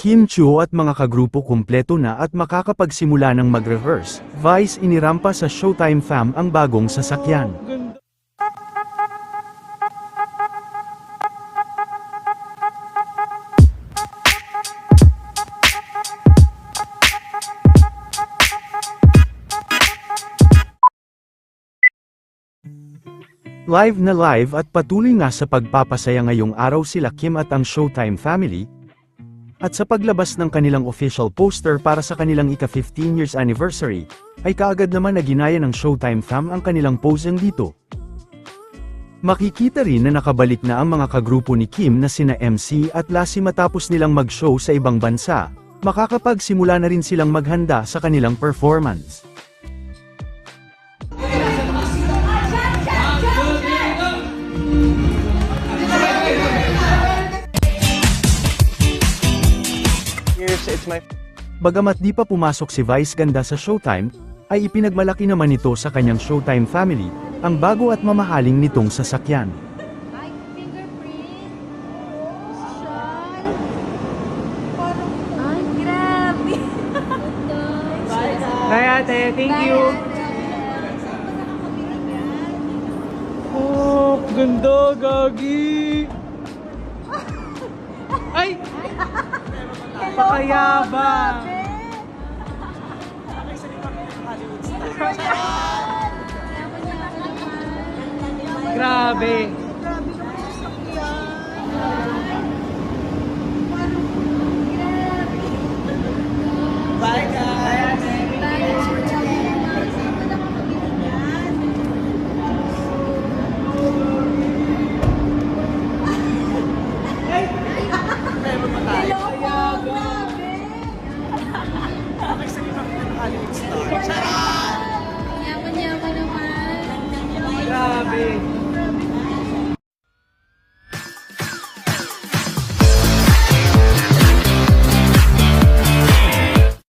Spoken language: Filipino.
Kim Chiu at mga kagrupo kumpleto na at makakapagsimula ng mag-rehearse, Vice inirampa sa Showtime Fam ang bagong sasakyan. Live na live at patuloy nga sa pagpapasaya ngayong araw sila Kim at ang Showtime family, at sa paglabas ng kanilang official poster para sa kanilang ika-15 years anniversary, ay kaagad naman na ginaya ng Showtime fam ang kanilang posing dito. Makikita rin na nakabalik na ang mga kagrupo ni Kim na sina MC at Lassie matapos nilang mag-show sa ibang bansa, makakapagsimula na rin silang maghanda sa kanilang performance. Here's, it's my Bagamat di pa pumasok si Vice Ganda sa Showtime, ay ipinagmalaki naman nito sa kanyang Showtime family, ang bago at mamahaling nitong sasakyan. Bye ate, thank you. Oh, ganda, gagi. Ay! Pakayabang. Grabe. Yaman-yaman naman. Grabe.